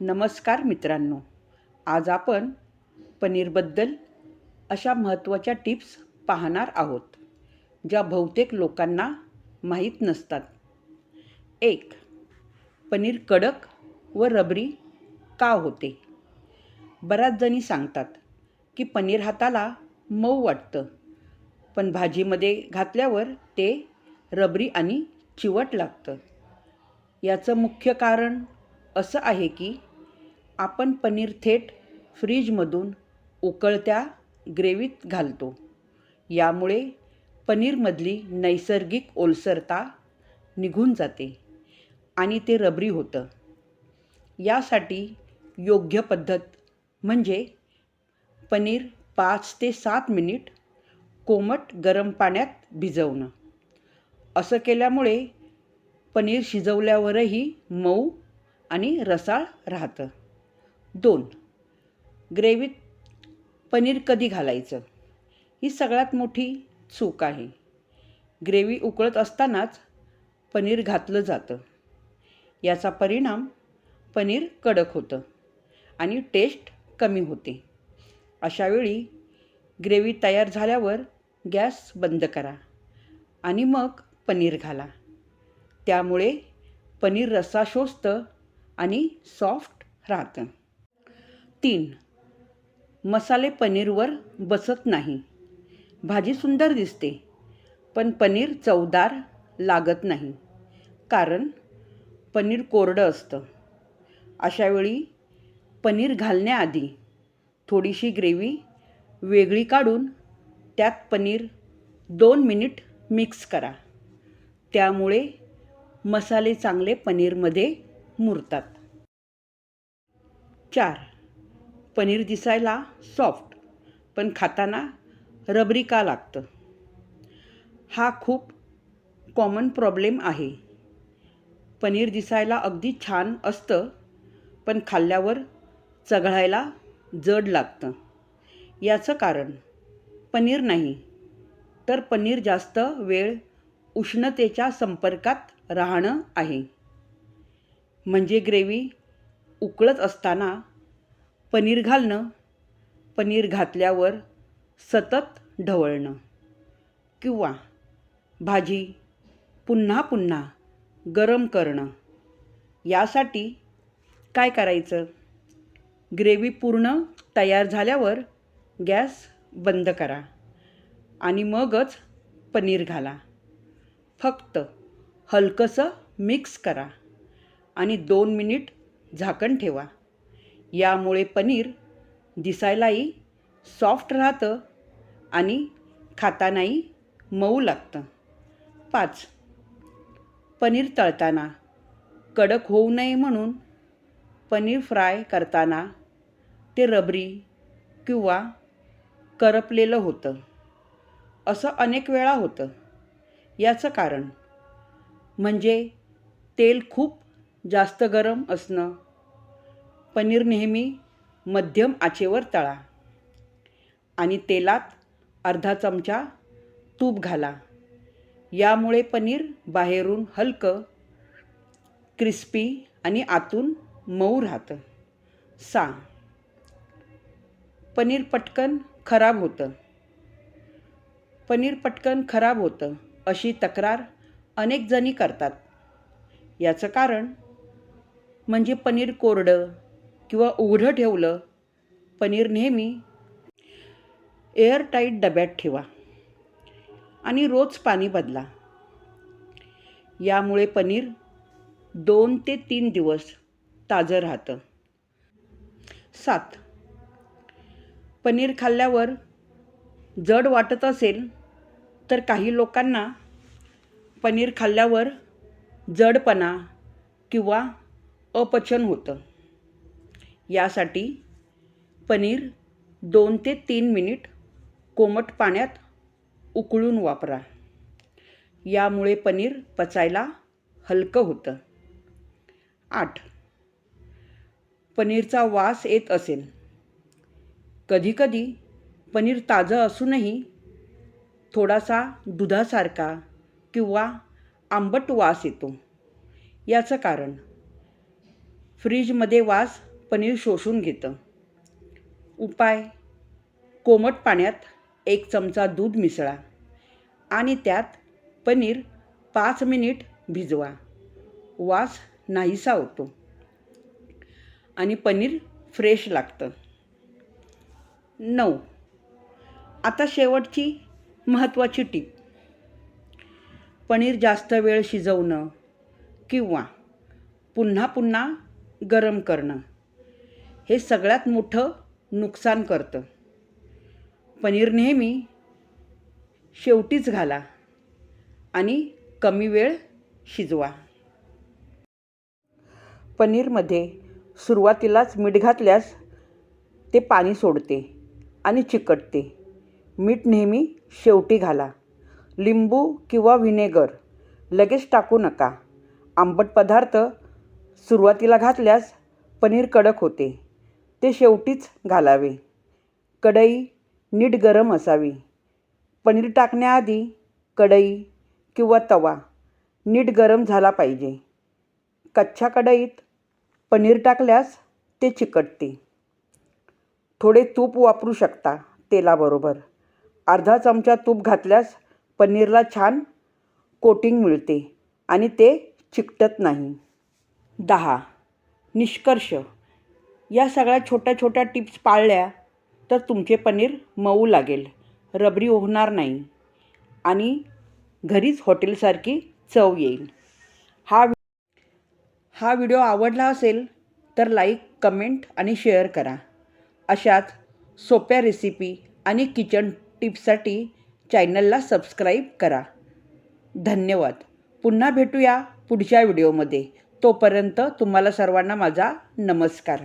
नमस्कार मित्रांनो. आज आपण पनीरबद्दल अशा महत्त्वाच्या टिप्स पाहणार आहोत ज्या बहुतेक लोकांना माहीत नसतात. एक पनीर कडक व रबरी का होते? बऱ्याच जणी सांगतात की पनीर हाताला मऊ वाटतं पण भाजीमध्ये घातल्यावर ते रबरी आणि चिवट लागतं. याचं मुख्य कारण असं आहे की आपण पनीर थेट फ्रीजमधून उकळत्या ग्रेव्हीत घालतो. यामुळे पनीरमधली नैसर्गिक ओलसरता निघून जाते आणि ते रबरी होतं. यासाठी योग्य पद्धत म्हणजे पनीर पाच ते सात मिनिट कोमट गरम पाण्यात भिजवणं. असं केल्यामुळे पनीर शिजवल्यावरही मऊ आणि रसाळ राहतं. दोन. ग्रेव्हीत पनीर कधी घालायचं? ही सगळ्यात मोठी चूक आहे. ग्रेव्ही उकळत असतानाच पनीर घातलं जातं. याचा परिणाम पनीर कडक होतं आणि टेस्ट कमी होते. अशावेळी ग्रेव्ही तयार झाल्यावर गॅस बंद करा आणि मग पनीर घाला. त्यामुळे पनीर रस्सा शोषतं आणि सॉफ्ट राहतं. तीन. मसाले पनीरवर बसत नाही. भाजी सुंदर दिसते पण पनीर चवदार लागत नाही कारण पनीर कोरडं असतं. अशावेळी पनीर घालण्याआधी थोडीशी ग्रेव्ही वेगळी काढून त्यात पनीर दोन मिनिट मिक्स करा. त्यामुळे मसाले चांगले पनीरमध्ये मुरतात. चार. पनीर दिसायला सॉफ्ट पण खाताना रबरी का लागतं? हा खूप कॉमन प्रॉब्लेम आहे. पनीर दिसायला अगदी छान असतं पण खाल्ल्यावर चघळायला जड लागतं. याचं कारण पनीर नाही तर पनीर जास्त वेळ उष्णतेच्या संपर्कात राहणं आहे. म्हणजे ग्रेव्ही उकळत असताना पनीर घालणं पनीर घातल्यावर सतत ढवळणं किंवा भाजी पुन्हा पुन्हा गरम करणं यासाठी काय करायचं? ग्रेव्ही पूर्ण तयार झाल्यावर गॅस बंद करा आणि मगच पनीर घाला. फक्त हलकंसं मिक्स करा आणि दोन मिनिट झाकण ठेवा. यामुळे पनीर दिसायलाही सॉफ्ट राहतं आणि खातानाही मऊ लागतं. पाच. पनीर तळताना कडक होऊ नये म्हणून पनीर फ्राय करताना ते रबरी किंवा करपलेलं होतं. असं अनेक वेळा होतं. याचं कारण म्हणजे तेल खूप जास्त गरम असणं पनीर नेहमी मध्यम आचेवर तळा आणि तेलात अर्धा चमचा तूप घाला. यामुळे पनीर बाहेरून हलकं क्रिस्पी आणि आतून मऊ राहतं. सा. पनीर पटकन खराब होतं. पनीर पटकन खराब होतं अशी तक्रार अनेक जणी करतात. याचं कारण म्हणजे पनीर कोरडं किंवा उघडं ठेवलं पनीर नेहमी एअरटाईट डब्यात ठेवा आणि रोज पाणी बदला. यामुळे पनीर दोन ते तीन दिवस ताजं राहतं. सात. पनीर खाल्ल्यावर जड वाटत असेल तर काही लोकांना पनीर खाल्ल्यावर जडपणा किंवा अपचन होतं. यासाठी पनीर दोन ते तीन मिनिट कोमट पाण्यात उकळून वापरा. यामुळे पनीर पचायला हलकं होतं. आठ. पनीरचा वास येत असेल. कधीकधी पनीर ताजं असूनही थोडासा दुधासारखा किंवा आंबट वास येतो. याचं कारण फ्रीजमध्ये वास पनीर शोषून घेतं. उपाय. कोमट पाण्यात एक चमचा दूध मिसळा आणि त्यात पनीर पाच मिनिट भिजवा. वास नाहीसा होतो. आणि पनीर फ्रेश लागतं. नऊ. आता शेवटची महत्त्वाची टीप. पनीर जास्त वेळ शिजवणं किंवा पुन्हा पुन्हा गरम करणं. हे सगळ्यात मोठं नुकसान करतं. पनीर नेहमी शेवटीच घाला आणि कमी वेळ शिजवा. पनीरमध्ये सुरुवातीलाच मीठ घातल्यास ते पाणी सोडते आणि चिकटते. मीठ नेहमी शेवटी घाला. लिंबू किंवा व्हिनेगर लगेच टाकू नका. आंबट पदार्थ सुरुवातीला घातल्यास पनीर कडक होते. ते शेवटीच घालावे. कढई नीट गरम असावी. पनीर टाकण्याआधी कढई किंवा तवा नीट गरम झाला पाहिजे. कच्च्या कढईत पनीर टाकल्यास ते चिकटते. थोडे तूप वापरू शकता तेलाबरोबर. अर्धा चमचा तूप घातल्यास पनीरला छान कोटिंग मिळते आणि ते चिकटत नाही. दहा. निष्कर्ष. या सगळ्या छोट्या छोट्या टिप्स पाळल्या तर तुमचे पनीर मऊ लागेल. रबरी होणार नाही. आणि घरीच हॉटेलसारखी चव येईल. हा हा व्हिडिओ आवडला असेल तर लाईक कमेंट आणि शेअर करा. अशाच सोप्या रेसिपी आणि किचन टिप्ससाठी चॅनलला सबस्क्राईब करा. धन्यवाद. पुन्हा भेटूया पुढच्या व्हिडिओमध्ये. तोपर्यंत तुम्हाला सर्वांना माझा नमस्कार.